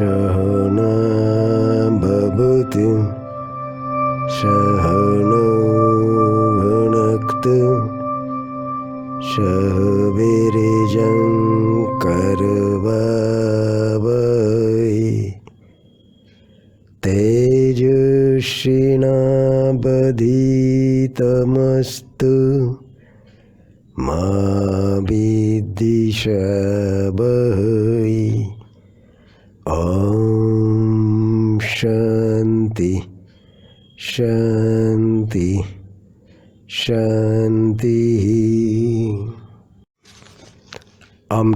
uh,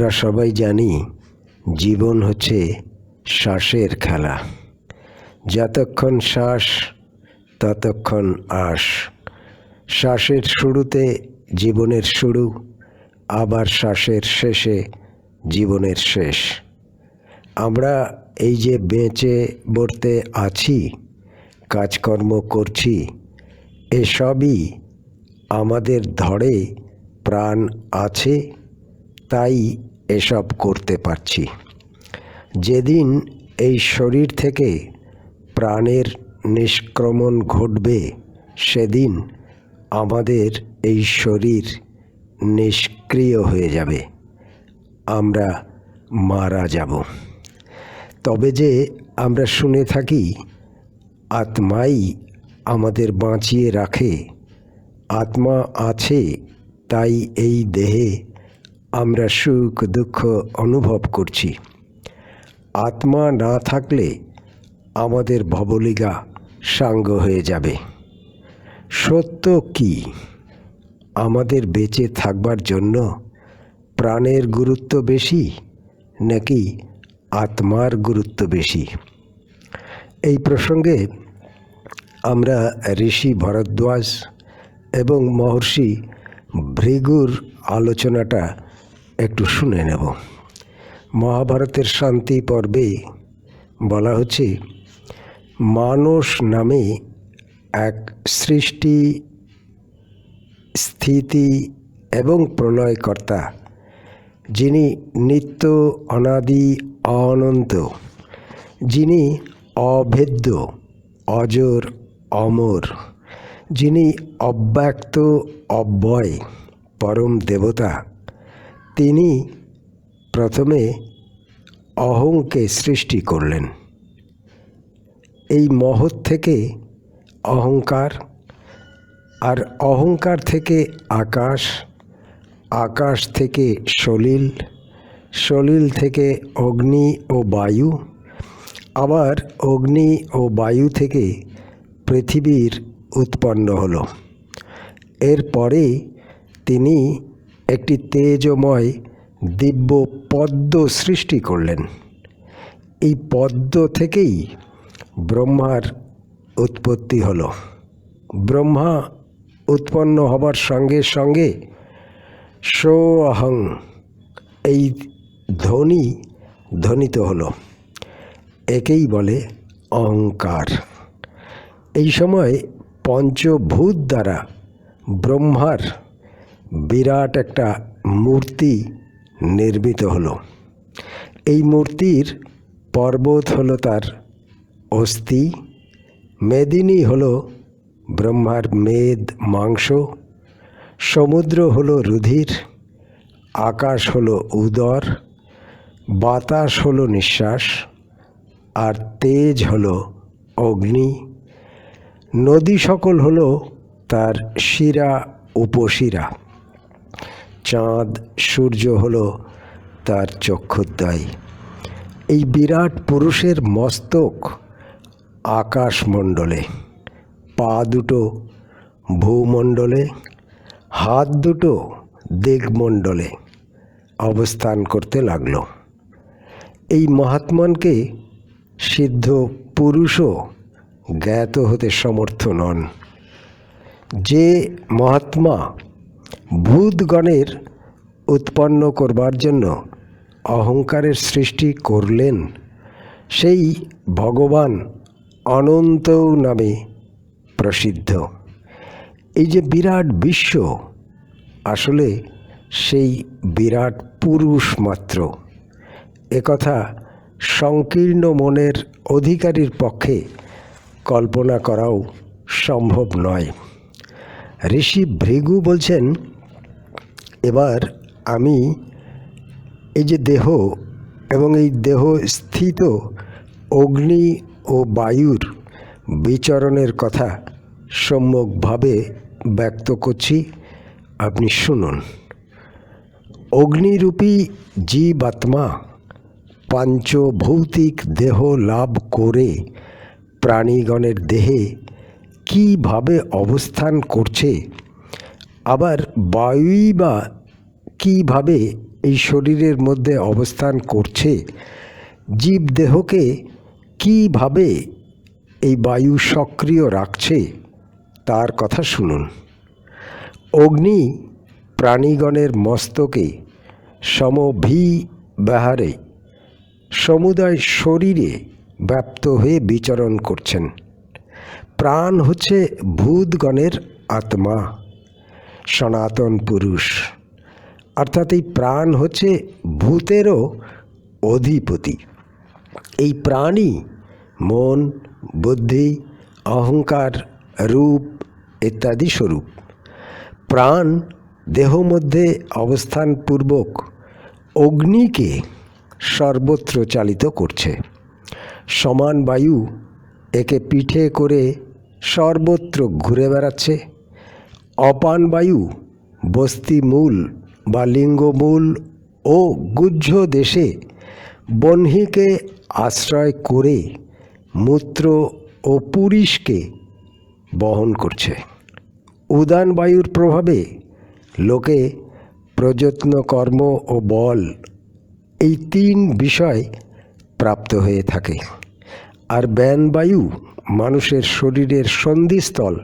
আমরা সবাই জানি জীবন হচ্ছে শ্বাসের খেলা। যতক্ষণ শ্বাস, ততক্ষণ আশ শ্বাসের শুরুতে জীবনের শুরু, আবার শ্বাসের শেষে জীবনের শেষ। আমরা এই যে বেঁচে বলতে আছি, কাজকর্ম করছি, এসবই আমাদের ধরে প্রাণ আছে, তাই এসব করতে পারছি। যেদিন এই শরীর থেকে প্রাণের নিষ্ক্রমণ ঘটবে, সেদিন আমাদের এই শরীর নিষ্ক্রিয় হয়ে যাবে। আমরা মারা যাব। তবে যে আমরা শুনে থাকি, আত্মাই আমাদের বাঁচিয়ে রাখে। আত্মা আছে, তাই এই দেহে আমরা সুখ, দুঃখ অনুভব করছি। আত্মা না থাকলে আমাদের ভবলিগা সাঙ্গ হয়ে যাবে। সত্য কি? আমাদের বেঁচে থাকবার জন্য প্রাণের গুরুত্ব বেশি নাকি আত্মার গুরুত্ব বেশি? এই প্রসঙ্গে আমরা ঋষি ভরদ্বাজ এবং মহর্ষি ভৃগুর আলোচনাটা একটু শুনে নেব। মহাভারতের শান্তি পর্বে বলা হচ্ছে মানুষ নামে এক সৃষ্টি, স্থিতি এবং প্রলয়কর্তা, যিনি নিত্য অনাদি অনন্ত, যিনি অভেদ্য, অজর, অমর, যিনি অব্যক্ত, অব্যয়, পরম দেবতা তিনি প্রথমে অহংকে সৃষ্টি করলেন। এই মহৎ থেকে অহংকার আর অহংকার থেকে আকাশ আকাশ থেকে সলিল সলিল থেকে অগ্নি ও বায়ু, আবার অগ্নি ও বায়ু থেকে পৃথিবীর উৎপন্ন হলো। এরপরে তিনি একটি তেজময় দিব্য পদ্ম সৃষ্টি করলেন। এই পদ্ম থেকেই ব্রহ্মার উৎপত্তি হলো। ব্রহ্মা উৎপন্ন হবার সঙ্গে সঙ্গে সোহং, এই ধ্বনি ধ্বনিত হলো। একেই বলে অহংকার। এই সময় পঞ্চভূত দ্বারা ব্রহ্মার বিরাট একটা মূর্তি নির্মিত হলো। এই মূর্তির পর্বত হলো তার অস্থি, মেদিনী হলো ব্রহ্মার মেদ মাংস, সমুদ্র হলো রুধির, আকাশ হলো উদর, বাতাস হলো নিঃশ্বাস, আর তেজ হলো অগ্নি। নদী সকল হলো তার শিরা, উপশিরা। চাঁদ, সূর্য হল তার চক্ষুদ্বয়। এই বিরাট পুরুষের মস্তক আকাশমণ্ডলে, পা দুটো ভূমণ্ডলে, হাত দুটো দিগমণ্ডলে অবস্থান করতে লাগল। এই মহাত্মানকে সিদ্ধ পুরুষও জ্ঞাত হতে সমর্থ নন। যে মহাত্মা ভূতগণের উৎপন্ন করবার জন্য অহংকারের সৃষ্টি করলেন। সেই ভগবান অনন্ত নামে প্রসিদ্ধ। এই যে বিরাট বিশ্ব, আসলে সেই বিরাট পুরুষ মাত্র। একথা সংকীর্ণ মনের অধিকারীর পক্ষে কল্পনা করাও সম্ভব নয়। ঋষি ভৃগু বলছেন এবার আমি এই যে দেহ এবং এই দেহ স্থিত অগ্নি ও বায়ুর বিচরণের কথা সম্যকভাবে ব্যক্ত করছি, আপনি শুনুন। অগ্নিরূপী জীবাত্মা পাঞ্চভৌতিক দেহ লাভ করে প্রাণীগণের দেহে কীভাবে অবস্থান করছে আবার বায়ুই বা কীভাবে এই শরীরের মধ্যে অবস্থান করছে? জীব দেহকে কীভাবে এই বায়ু সক্রিয় রাখছে? তার কথা শুনুন। অগ্নি প্রাণীগণের মস্তকে সমভি বাহারে সমুদায় শরীরে ব্যাপ্ত হয়ে বিচরণ করছেন। প্রাণ হচ্ছে ভূতগণের আত্মা। সনাতন পুরুষ। অর্থাৎ এই প্রাণ হচ্ছে ভূতেরও অধিপতি। এই প্রাণী মন, বুদ্ধি, অহংকার, রূপ ইত্যাদি স্বরূপ। প্রাণ দেহ মধ্যে অবস্থানপূর্বক অগ্নিকে সর্বত্র চালিত করছে। সমান বায়ু একে পিঠে করে সর্বত্র ঘুরে বেড়াচ্ছে। অপান বায়ু বস্তিমূল বা লিঙ্গমূল ও গুহ্য দেশে বহ্নিকে আশ্রয় করে মূত্র ও পুরীষকে বহন করছে। উদান বায়ুর প্রভাবে লোকে প্রযত্ন কর্ম ও বল এই তিন বিষয় প্রাপ্ত হয়ে থাকে। আর ব্যানবায়ু মানুষের শরীরের সন্ধিস্থল,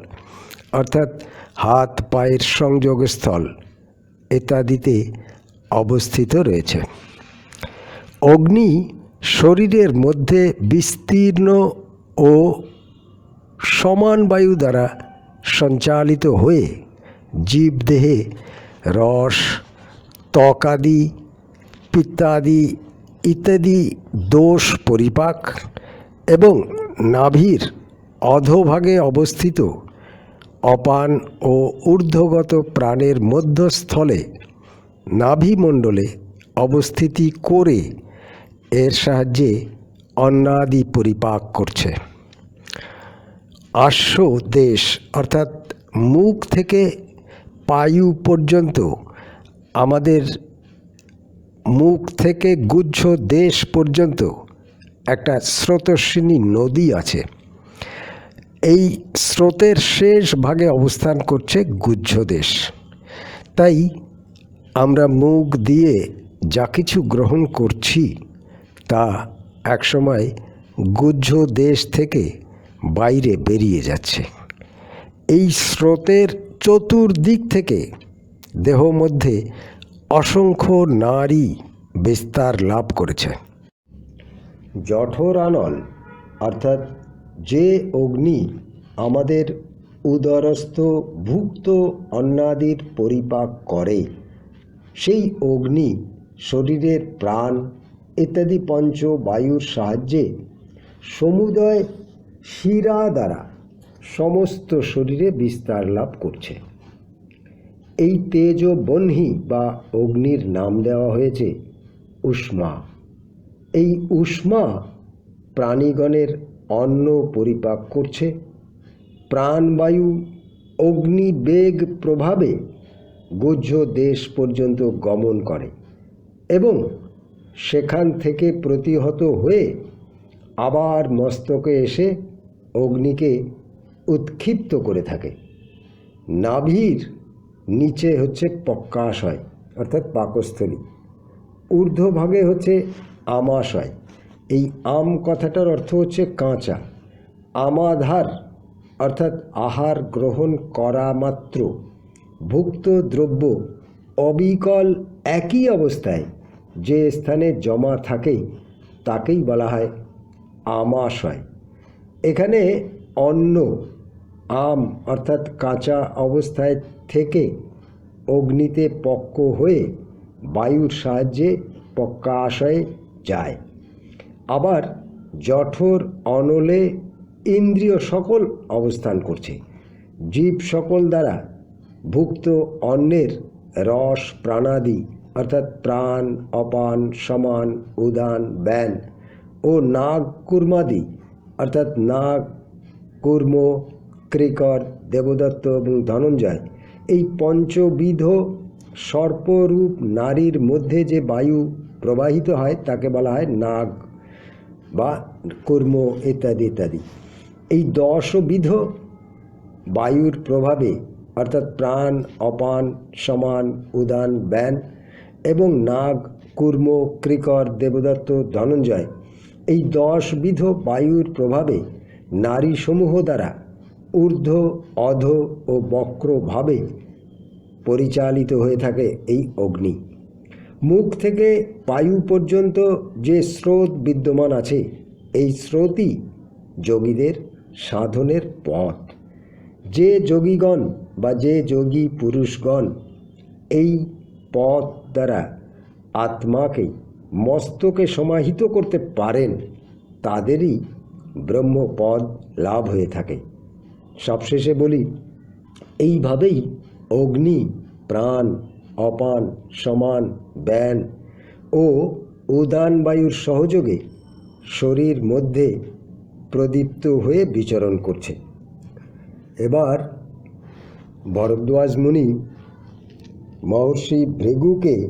অর্থাৎ হাত, পায়ের সংযোগস্থল ইত্যাদিতে অবস্থিত রয়েছে। অগ্নি শরীরের মধ্যে বিস্তীর্ণ ও সমান বায়ু দ্বারা সঞ্চালিত হয়ে জীবদেহে রস ত্বকাদি পিত্তাদি ইত্যাদি দোষ পরিপাক এবং নাভির অধোভাগে অবস্থিত অপান ও ঊর্ধ্বগত প্রাণের মধ্যস্থলে নাভিমণ্ডলে অবস্থিতি করে এর সাহায্যে অন্নাদি পরিপাক করছে। আশ্ব দেশ অর্থাৎ মুখ থেকে পায়ু পর্যন্ত আমাদের মুখ থেকে গুচ্ছ দেশ পর্যন্ত একটা স্রোতস্বিনী নদী আছে। এই স্রোতের শেষ ভাগে অবস্থান করছে গুহ্য দেশ। তাই আমরা মুখ দিয়ে যা কিছু গ্রহণ করছি, তা একসময় গুহ্য দেশ থেকে বাইরে বেরিয়ে যাচ্ছে। এই স্রোতের চতুর্দিক থেকে দেহ মধ্যে অসংখ্য নারী বিস্তার লাভ করেছে। জঠরানল অর্থাৎ যে অগ্নি আমাদের উদরস্থ ভুক্ত অন্নাদির পরিপাক করে, সেই অগ্নি শরীরের প্রাণ ইত্যাদি পঞ্চ বায়ুর সাহায্যে সমুদয় শিরা দ্বারা সমস্ত শরীরে বিস্তার লাভ করছে। এই তেজ বহ্নি বা অগ্নির নাম দেওয়া হয়েছে উষ্মা। এই উষ্মা প্রাণীগণের অন্ন পরিপাক করছে। প্রাণবায়ু অগ্নিবেগ প্রভাবে গুহ্য দেশ পর্যন্ত গমন করে এবং সেখান থেকে প্রতিহত হয়ে আবার মস্তকে এসে অগ্নিকে উৎক্ষিপ্ত করে থাকে। নাভির নিচে হচ্ছে পক্কাশয়, অর্থাৎ পাকস্থলী। ঊর্ধ্বভাগে হচ্ছে আমাশয়। এই আম কথাটার অর্থ হচ্ছে কাঁচা। আমাধার, অর্থাৎ আহার গ্রহণ করা মাত্র। ভুক্ত দ্রব্য অবিকল একই অবস্থায় যে স্থানে জমা থাকে তাকেই বলা হয় আমাশয়। এখানে অন্ন, আম, অর্থাৎ কাঁচা অবস্থায় থেকে অগ্নিতে পক্ক হয়ে বায়ুর সাহায্যে পক্কা আশয়ে যায়। আবার জঠর, অনলে ইন্দ্রিয় সকল অবস্থান করছে। জীব সকল দ্বারা ভুক্ত অন্নের রস, প্রাণাদি, অর্থাৎ প্রাণ অপান, সমান, উদান, ব্যান ও নাগ কুর্মাদি, অর্থাৎ নাগ, কুর্ম, ক্রিকর, দেবদত্ত এবং ধনঞ্জয়, এই পঞ্চবিধ সর্পরূপ নারীর মধ্যে যে বায়ু প্রবাহিত হয়, তাকে বলা হয় নাগ বা কুর্ম ইত্যাদি ইত্যাদি। এই দশবিধ বায়ুর প্রভাবে, অর্থাৎ প্রাণ, অপান, সমান, উদান, ব্যান এবং নাগ, কুর্ম ক্রিকর দেবদত্ত, ধনঞ্জয়, এই দশবিধ বায়ুর প্রভাবে নারীসমূহ দ্বারা ঊর্ধ্ব, অধ ও বক্রভাবে পরিচালিত হয়ে থাকে এই অগ্নি। মুখ থেকে বায়ু পর্যন্ত যে স্রোত বিদ্যমান আছে, এই স্রোতই যোগীদের সাধনের পথ। যে যোগীগণ বা যে যোগী পুরুষগণ এই পথ দ্বারা আত্মাকে, মস্তকে সমাহিত করতে পারেন, তাদেরই ব্রহ্মপদ লাভ হয়ে থাকে। সবশেষে বলি, এইভাবেই অগ্নি, প্রাণ অপান, সমান, ব্যান ও উদান বায়ুর সহযোগে শরীর মধ্যে প্রদীপ্ত হয়ে বিচরণ করছে। এবার ভরদ্বাজ মুনি মহর্ষি ভৃগুকে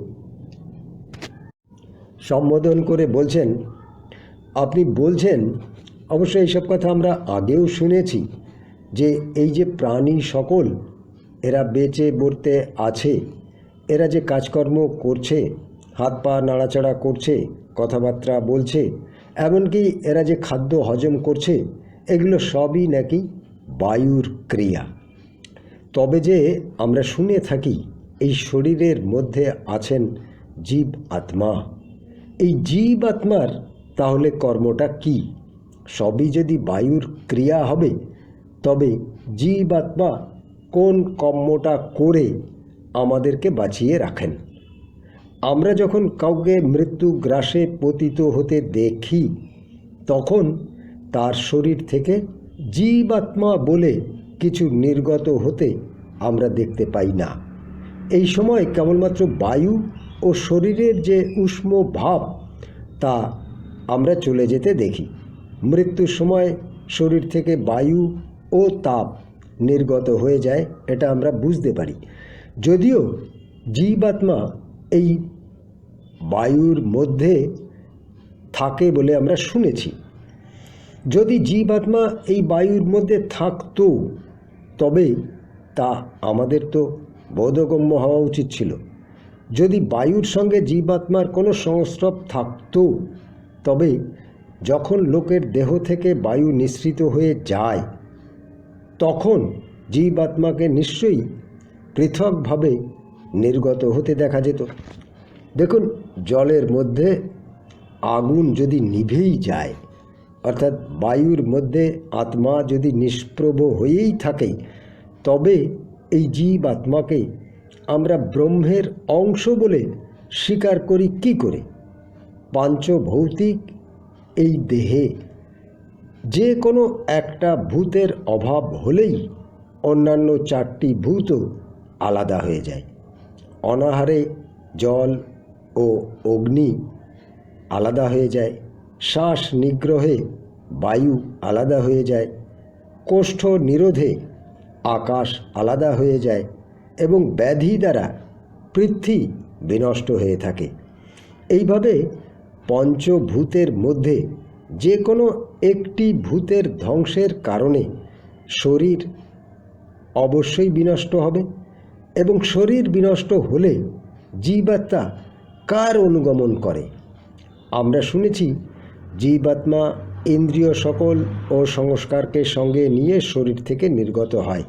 সম্বোধন করে বলছেন, আপনি বলছেন, অবশ্য এইসব কথা আমরা আগেও শুনেছি যে এই যে প্রাণী সকল, এরা বেঁচে বর্তে আছে এরা যে কাজকর্ম করছে, হাত পা নাড়াচাড়া করছে, কথাবার্তা বলছে, এমনকি এরা যে খাদ্য হজম করছে, এগুলো সবই নাকি বায়ুর ক্রিয়া। তবে যে আমরা শুনে থাকি, এই শরীরের মধ্যে আছেন জীব আত্মা। এই জীব আত্মার তাহলে কর্মটা কি? সবই যদি বায়ুর ক্রিয়া হবে, তবে জীব আত্মা কোন কর্মটা করে আমাদেরকে বাঁচিয়ে রাখেন। আমরা যখন কাউকে মৃত্যু গ্রাসে পতিত হতে দেখি, তখন তার শরীর থেকে জীবাত্মা বলে কিছু নির্গত হতে আমরা দেখতে পাই না। এই সময় কেবলমাত্র বায়ু ও শরীরের যে উষ্ম ভাব, তা আমরা চলে যেতে দেখি। মৃত্যুর সময় শরীর থেকে বায়ু ও তাপ নির্গত হয়ে যায়, এটা আমরা বুঝতে পারি। যদিও জীবাত্মা এই বায়ুর মধ্যে থাকে বলে আমরা শুনেছি। যদি জীবাত্মা এই বায়ুর মধ্যে থাকতো, তবে তা আমাদের তো বোধগম্য হওয়া উচিত ছিল। যদি বায়ুর সঙ্গে জীবাত্মার কোনো সংস্রব থাকতো, তবে যখন লোকের দেহ থেকে বায়ু নিঃসৃত হয়ে যায়, তখন জীবাত্মাকে নিশ্চয়ই পৃথকভাবে নির্গত হতে দেখা যেত। দেখুন, জলের মধ্যে আগুন যদি নিভেই যায়, অর্থাৎ বায়ুর মধ্যে আত্মা যদি নিষ্প্রভ হয়েই থাকে, তবে এই জীব আত্মাকে আমরা ব্রহ্মের অংশ বলে স্বীকার করি কি করে? পাঞ্চভৌতিক এই দেহে যে কোনো একটা ভূতের অভাব হলেই অন্যান্য চারটি ভূতও আলাদা হয়ে যায়। অনাহারে জল ও অগ্নি আলাদা হয়ে যায়। শ্বাস নিগ্রহে বায়ু আলাদা হয়ে যায়। কোষ্ঠ নিরোধে আকাশ আলাদা হয়ে যায় এবং ব্যাধি দ্বারা পৃথ্বী বিনষ্ট হয়ে থাকে। এইভাবে পঞ্চভূতের মধ্যে যে কোনো একটি ভূতের ধ্বংসের কারণে শরীর অবশ্যই বিনষ্ট হবে। এবং শরীর বিনষ্ট হলে জীবাত্মা কার অনুগমন করে? আমরা শুনেছি, জীবাত্মা ইন্দ্রিয় সকল ও সংস্কারকে সঙ্গে নিয়ে শরীর থেকে নির্গত হয়।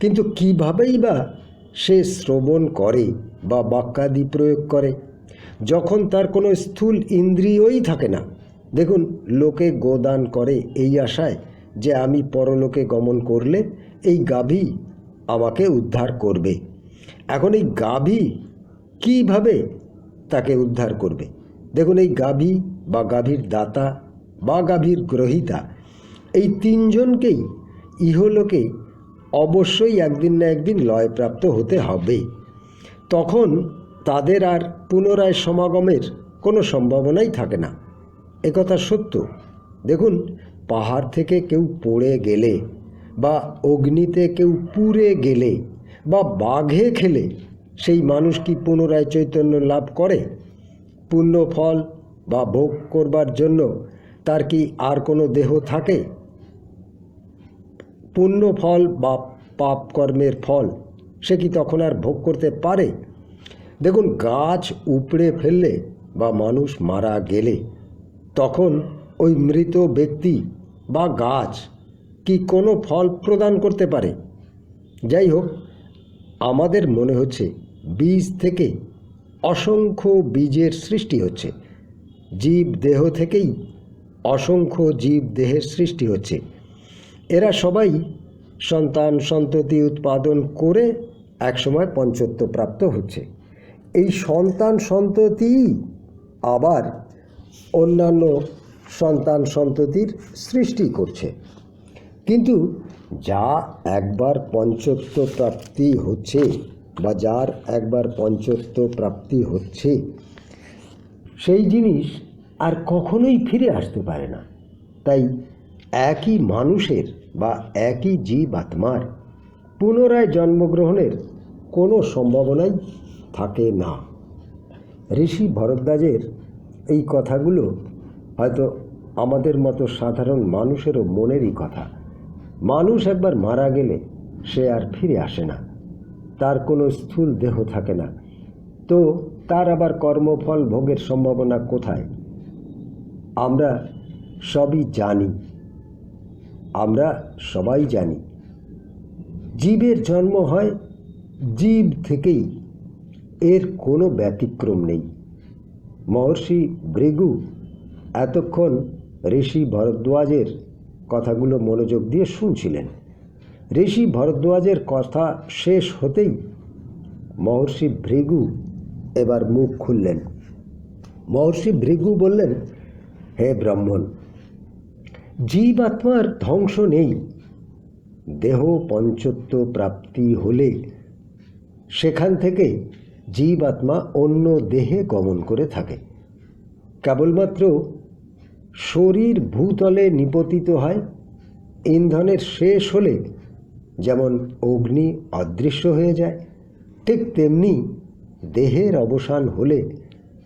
কিন্তু কীভাবেই বা সে শ্রবণ করে বা বাক্যাদি প্রয়োগ করে? যখন তার কোনো স্থূল ইন্দ্রিয়ই থাকে না। দেখুন, লোকে গোদান করে এই আশায় যে আমি পরলোকে গমন করলে এই গাভী আমাকে উদ্ধার করবে। এখন এই গাভী কীভাবে তাকে উদ্ধার করবে? দেখুন, এই গাভী বা গাভীর দাতা বা গাভীর গ্রহিতা, এই তিনজনকেই, ইহলোকে অবশ্যই একদিন না একদিন লয়প্রাপ্ত হতে হবে। তখন তাদের আর পুনরায় সমাগমের কোনো সম্ভাবনাই থাকে না। একথা সত্য। দেখুন, পাহাড় থেকে কেউ পড়ে গেলে বা অগ্নিতে কেউ পুড়ে গেলে বা বাঘে খেলে, সেই মানুষ কি পুনরায় চৈতন্য লাভ করে? পুণ্য ফল বা ভোগ করবার জন্য তার কি আর কোনো দেহ থাকে? পুণ্য ফল বা পাপ কর্মের ফল, সে কি তখন আর ভোগ করতে পারে? দেখুন, গাছ উপড়ে ফেললে বা মানুষ মারা গেলে, তখন ওই মৃত ব্যক্তি বা গাছ কি কোনো ফল প্রদান করতে পারে? যাই হোক আমাদের মনে হচ্ছে বীজ থেকে অসংখ্য বীজের সৃষ্টি হচ্ছে। জীব দেহ থেকেই অসংখ্য জীব দেহের সৃষ্টি হচ্ছে। এরা সবাই সন্তান, সন্ততি উৎপাদন করে একসময় পঞ্চত্ব প্রাপ্ত হচ্ছে। এই সন্তান, সন্ততি আবার অন্যান্য সন্তান, সন্ততির সৃষ্টি করছে। কিন্তু যা একবার পঞ্চত্ব প্রাপ্তি হচ্ছে বা যার একবার পঞ্চত্ব প্রাপ্তি হচ্ছে, সেই জিনিস আর কখনোই ফিরে আসতে পারে না। তাই একই মানুষের বা একই জীব আত্মার পুনরায় জন্মগ্রহণের কোনো সম্ভাবনাই থাকে না। ঋষি ভরদ্বাজের এই কথাগুলো হয়তো আমাদের মতো সাধারণ মানুষেরও মনেরই কথা। মানুষ একবার মারা গেলে সে আর ফিরে আসে না। তার কোনো স্থূল দেহ থাকে না। তো তার আবার কর্মফল ভোগের সম্ভাবনা কোথায়? আমরা সবই জানি। আমরা সবাই জানি। জীবের জন্ম হয় জীব থেকেই। এর কোনো ব্যতিক্রম নেই। মহর্ষি ভৃগু এতক্ষণ ঋষি ভরদ্বাজের কথাগুলো মনোযোগ দিয়ে শুনছিলেন। ঋষি ভরদ্বাজের কথা শেষ হতেই মহর্ষি ভৃগু এবার মুখ খুললেন। মহর্ষি ভৃগু বললেন, হে ব্রাহ্মণ, জীব আত্মার ধ্বংস নেই। দেহ পঞ্চত্ব প্রাপ্তি হলে সেখান থেকে জীব আত্মা অন্য দেহে গমন করে থাকে। কেবলমাত্র শরীর ভূতলে নিপতিত হয়। ইন্ধনের শেষ হলে যেমন অগ্নি অদৃশ্য হয়ে যায়, ঠিক তেমনি দেহের অবসান হলে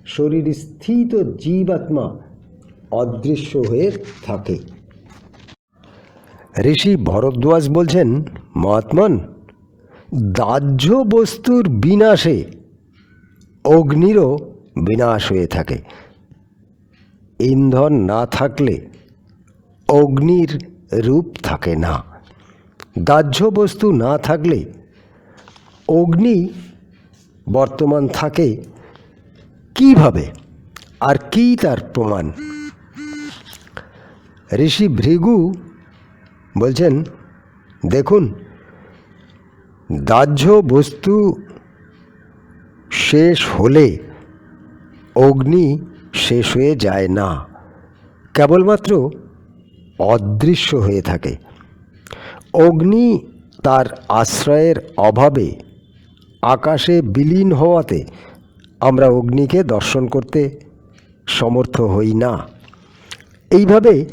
শরীর স্থিত জীবাত্মা অদৃশ্য হয়ে থাকে। ঋষি ভরদ্বাজ বলছেন, মহাত্মন, দাহ্য বস্তুর বিনাশে অগ্নিরও বিনাশ হয়ে থাকে। ইন্ধন না থাকলে অগ্নির রূপ থাকে না। দাহ্য বস্তু না থাকলে অগ্নি বর্তমান থাকে কীভাবে? আর কি তার প্রমাণ? ঋষি ভৃগু বলছেন, দেখুন, দাহ্য বস্তু শেষ হলে অগ্নি শেষ হয়ে যায় না। কেবলমাত্র অদৃশ্য হয়ে থাকে। অগ্নি তার আশ্রয়ের অভাবে আকাশে বিলীন হওয়াতে আমরা অগ্নিকে দর্শন করতে সমর্থ হই না। এইভাবে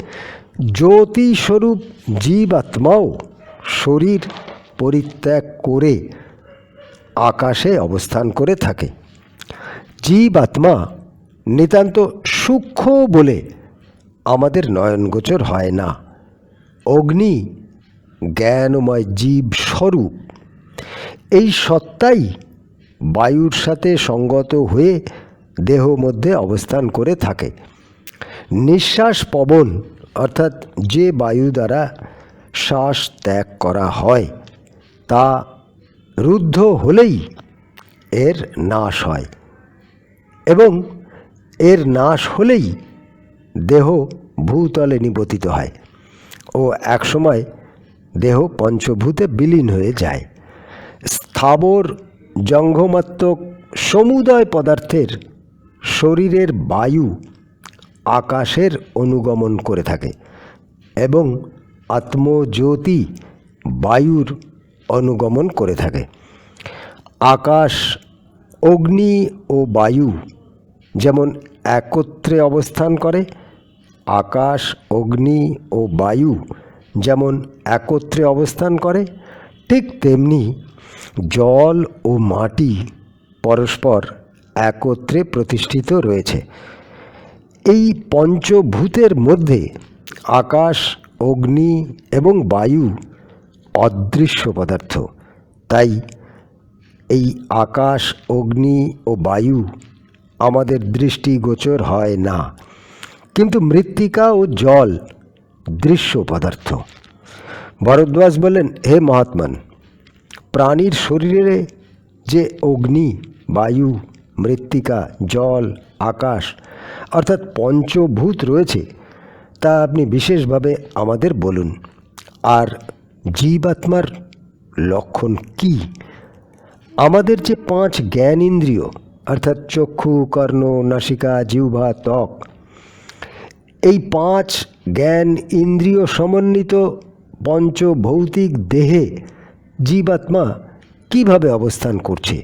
জ্যোতিস্বরূপ জীবাত্মাও শরীর পরিত্যাগ করে আকাশে অবস্থান করে থাকে। জীবাত্মা নিতান্ত সূক্ষ্ম বলে আমাদের নয়নগোচর হয় না। অগ্নি জ্ঞানময় জীব স্বরূপ। এই সত্তাই বায়ুর সাথে সঙ্গত হয়ে দেহ মধ্যে অবস্থান করে থাকে। নিঃশ্বাস পবন, অর্থাৎ যে বায়ু দ্বারা শ্বাস ত্যাগ করা হয়, তা রুদ্ধ হলেই এর নাশ হয়। এবং এর নাশ হলেই দেহ ভূতলে নিপতিত হয় ও একসময় দেহ পঞ্চভূতে বিলীন হয়ে যায়। স্থাবর জঙ্গমাত্মক সমুদয় পদার্থের শরীরের বায়ু আকাশের অনুগমন করে থাকে এবং আত্মজ্যোতি বায়ুর অনুগমন করে থাকে। আকাশ, অগ্নি ও বায়ু যেমন একত্রে অবস্থান করে। আকাশ, অগ্নি ও বায়ু যেমন একত্রে অবস্থান করে, ঠিক তেমনি জল ও মাটি পরস্পর একত্রে প্রতিষ্ঠিত রয়েছে। এই পঞ্চভূতের মধ্যে আকাশ, অগ্নি এবং বায়ু অদৃশ্য পদার্থ। তাই এই আকাশ, অগ্নি ও বায়ু আমাদের দৃষ্টিগোচর হয় না। কিন্তু মৃত্তিকা ও জল দৃশ্য পদার্থ। ভরদ্বাজ বললেন, হে মহাত্মান, প্রাণীর শরীরে যে অগ্নি, বায়ু, মৃত্তিকা, জল, আকাশ, অর্থাৎ পঞ্চভূত রয়েছে, তা আপনি বিশেষভাবে আমাদের বলুন। আর জীবাত্মার লক্ষণ কী? আমাদের যে পাঁচ জ্ঞান ইন্দ্রিয় অর্থাৎ চক্ষু, কর্ণ, নাসিকা, জিহ্বা, ত্বক। এই পাঁচ জ্ঞান ইন্দ্রিয় সমন্বিত পঞ্চভৌতিক দেহে জীবাত্মা কীভাবে অবস্থান করছে?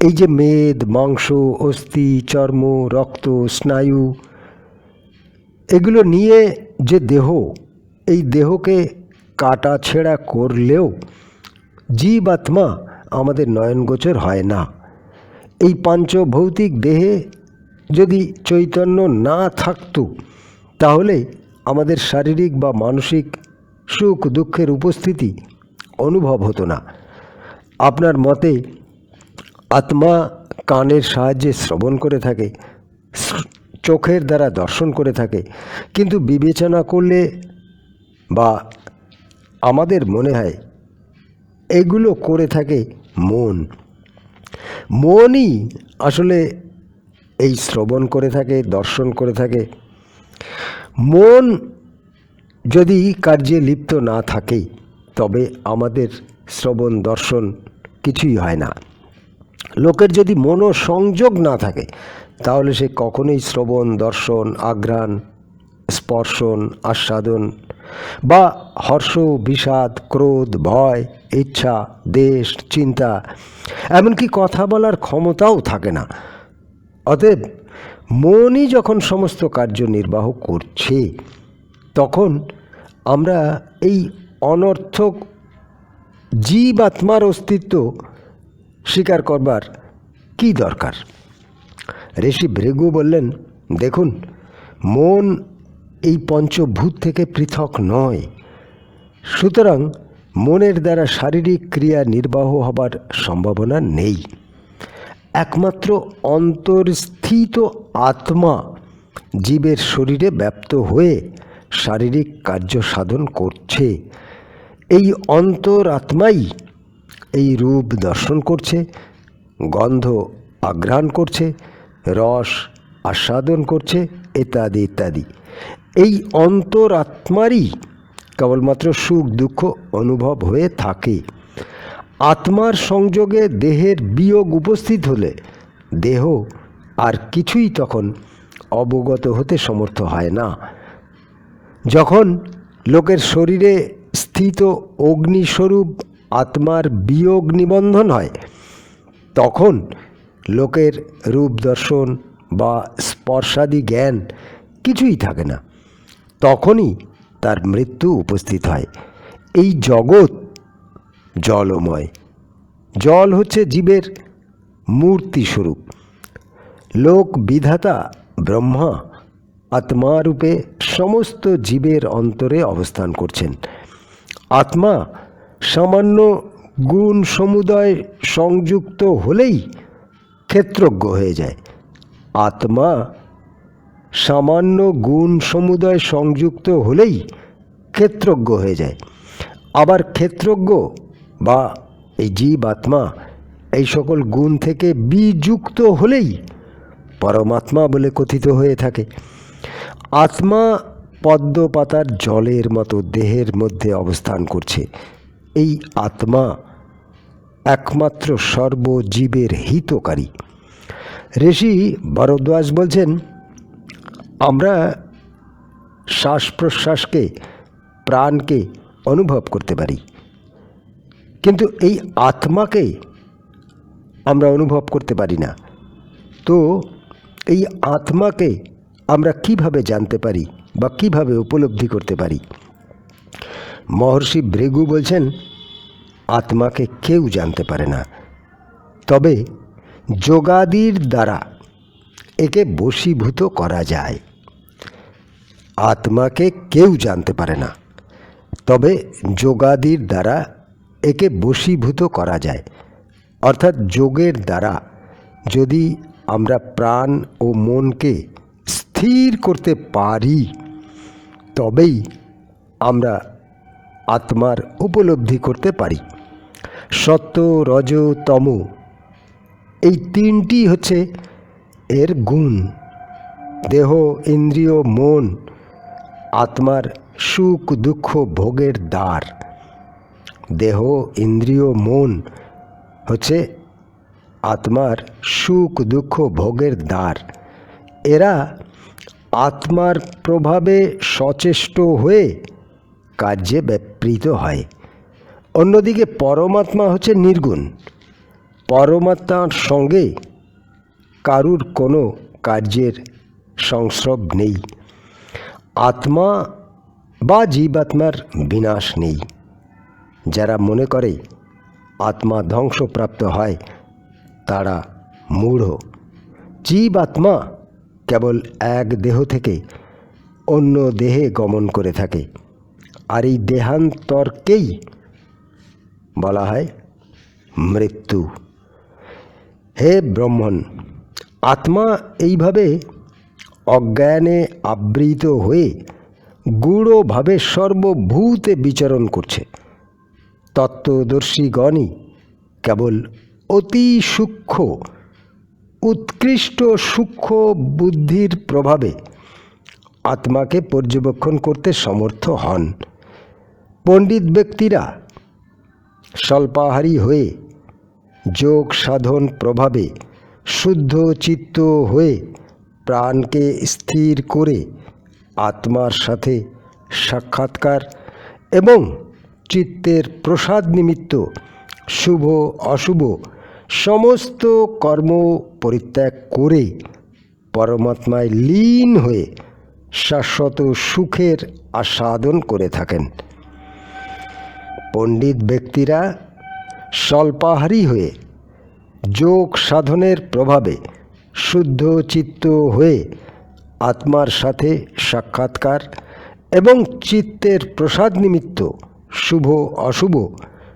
এই যে মেদ, মাংস, অস্থি, চর্ম, রক্ত, স্নায়ু, এগুলো নিয়ে যে দেহ, এই দেহকে কাটা ছেঁড়া করলেও জীবাত্মা আমাদের নয়নগোচর হয় না। এই পাঞ্চভৌতিক দেহে যদি চৈতন্য না থাকতো, তাহলে আমাদের শারীরিক বা মানসিক সুখ দুঃখের উপস্থিতি অনুভব হতো না। আপনার মতে আত্মা কানের সাহায্যে শ্রবণ করে থাকে, চোখের দ্বারা দর্শন করে থাকে, কিন্তু বিবেচনা করলে বা আমাদের মনে হয় এগুলো করে থাকে মন। মনই আসলে এই শ্রবণ করে থাকে, দর্শন করে থাকে। মন যদি কার্যে লিপ্ত না থাকে, তবে আমাদের শ্রবণ, দর্শন কিছুই হয় না। লোকের যদি মনোসংযোগ না থাকে, তাহলে সে কখনোই শ্রবণ, দর্শন আঘ্রাণ স্পর্শন, আস্বাদন বা হর্ষ, বিষাদ, ক্রোধ, ভয় ইচ্ছা, দেশ, চিন্তা, এমনকি কথা বলার ক্ষমতাও থাকে না। অতএব মনই যখন সমস্ত কার্য নির্বাহ করছে, তখন আমরা এই অনর্থক জীব আত্মার অস্তিত্ব স্বীকার করবার কি দরকার? ঋষি ভৃগু বললেন, দেখুন, মন এই পঞ্চভূত থেকে পৃথক নয়। সুতরাং মনের দ্বারা শারীরিক ক্রিয়া নির্বাহ হবার সম্ভাবনা নেই। একমাত্র অন্তর্স্থিত আত্মা জীবের শরীরে ব্যপ্ত হয়ে শারীরিক কার্য সাধন করছে। এই অন্তর আত্মাই এই রূপ দর্শন করছে, গন্ধ আঘ্রাণ করছে, রস আস্বাদন করছে, ইত্যাদি ইত্যাদি। এই অন্তর আত্মারই কেবলমাত্র সুখ, দুঃখ অনুভব হয়ে থাকে। আত্মার সংযোগে দেহের বিয়োগ উপস্থিত হলে দেহ আর কিছুই তখন অবগত হতে সমর্থ হয় না। যখন লোকের শরীরে স্থিত অগ্নিস্বরূপ আত্মার বিয়োগ নিবন্ধন হয়, তখন লোকের রূপ দর্শন বা স্পর্শাদি জ্ঞান কিছুই থাকে না। তখনই তার মৃত্যু উপস্থিত হয়। এই জগৎ জলময়। জল হচ্ছে জীবের মূর্তি স্বরূপ লোক বিধাতা ব্রহ্মা আত্মারূপে সমস্ত জীবের অন্তরে অবস্থান করছেন। আত্মা সামান্য গুণ সমুদয় সংযুক্ত হলেই ক্ষেত্রজ্ঞ হয়ে যায়। আত্মা সামান্য গুণ সমুদয় সংযুক্ত হলেই ক্ষেত্রজ্ঞ হয়ে যায়। আবার ক্ষেত্রজ্ঞ বা এই জীব আত্মা এই সকল গুণ থেকে বিযুক্ত হলেই পরমাত্মা বলে কথিত হয়ে থাকে। আত্মা পদ্ম পাতার জলের মতো দেহের মধ্যে অবস্থান করছে। এই আত্মা একমাত্র সর্বজীবের হিতকারী। ঋষি ভরদ্বাজ বলছেন আমরা শ্বাস প্রশ্বাসকে প্রাণকে অনুভব করতে পারি। কিন্তু এই আত্মাকে আমরা অনুভব করতে পারি না। তো এই আত্মাকে আমরা কীভাবে জানতে পারি বা কীভাবে উপলব্ধি করতে পারি? মহর্ষি ভৃগু বলছেন, আত্মাকে কেউ জানতে পারে না। তবে যোগাদির দ্বারা একে বশীভূত করা যায়। আত্মাকে কেউ জানতে পারে না। তবে যোগাদির দ্বারা একে বশীভূত করা যায়। অর্থাৎ যোগের দ্বারা যদি আমরা প্রাণ ও মনকে স্থির করতে পারি, তবেই আমরা আত্মার উপলব্ধি করতে পারি। সত্য, রজ, তম এই তিনটি হচ্ছে এর গুণ। দেহ, ইন্দ্রিয়, মন আত্মার সুখ দুঃখ ভোগের দ্বার। দেহ, ইন্দ্রিয়, মন হচ্ছে আত্মার সুখ দুঃখ ভোগের দ্বার। এরা আত্মার প্রভাবে সচেষ্ট হয়ে কার্যে ব্যাপৃত হয়। অন্যদিকে পরমাত্মা হচ্ছে নির্গুণ। পরমাত্মার সঙ্গে কারুর কোনো কার্যের সংস্রব নেই। আত্মা বা জীবাত্মার বিনাশ নেই। যারা মনে করে আত্মা ধ্বংসপ্রাপ্ত হয়, তারা মূঢ়। জীবাত্মা কেবল এক দেহ থেকে অন্য দেহে গমন করে থাকে। আর এই দেহান্তরকেই বলা হয় মৃত্যু। হে ব্রহ্মণ, আত্মা এইভাবে অজ্ঞানে আবৃত হয়ে গূঢ়ভাবে সর্বভূতে বিচরণ করছে। তত্ত্বদর্শীগণই কেবল অতি সূক্ষ্ম, উৎকৃষ্ট সূক্ষ্ম বুদ্ধির প্রভাবে আত্মাকে পর্যবেক্ষণ করতে সমর্থ হন। পণ্ডিত ব্যক্তিরা স্বল্পাহারী হয়ে যোগ সাধন প্রভাবে শুদ্ধ চিত্ত হয়ে প্রাণকে স্থির করে আত্মার সাথে সাক্ষাৎকার এবং চিত্তের প্রসাদ নিমিত্ত শুভ, অশুভ সমস্ত কর্ম পরিত্যাগ করে পরমাত্মায় লীন হয়ে শাশ্বত সুখের আস্বাদন করে থাকেন। পণ্ডিত ব্যক্তিরা স্বল্পাহারী হয়ে যোগ সাধনের প্রভাবে শুদ্ধ চিত্ত হয়ে আত্মার সাথে সাক্ষাৎকার এবং চিত্তের প্রসাদ নিমিত্ত শুভ, অশুভ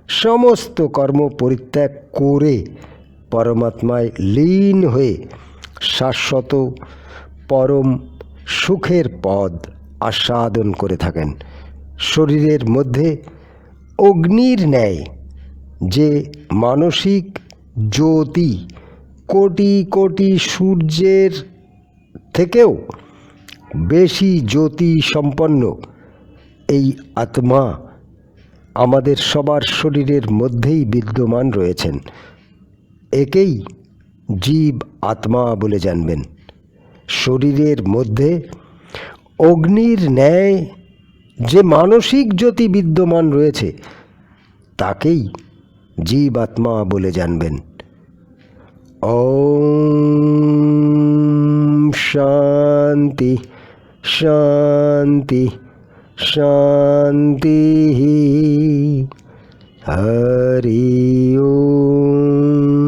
সমস্ত কর্ম পরিত্যাগ করে পরমাত্মায় লীন হয়ে শাশ্বত পরম সুখের পদ আস্বাদন করে থাকেন। শরীরের মধ্যে অগ্নির ন্যায় যে মানসিক জ্যোতি কোটি কোটি সূর্যের থেকেও বেশি জ্যোতি সম্পন্ন এই আত্মা আমাদের সবার শরীরের মধ্যেই বিদ্যমান রয়েছেন। একেই জীব আত্মা বলে জানবেন। শরীরের মধ্যে অগ্নির ন্যায় যে মানসিক জ্যোতি বিদ্যমান রয়েছে, তাকেই জীব আত্মা বলে জানবেন। ॐ शान्ति शान्ति शान्तिः। हरि ओम्।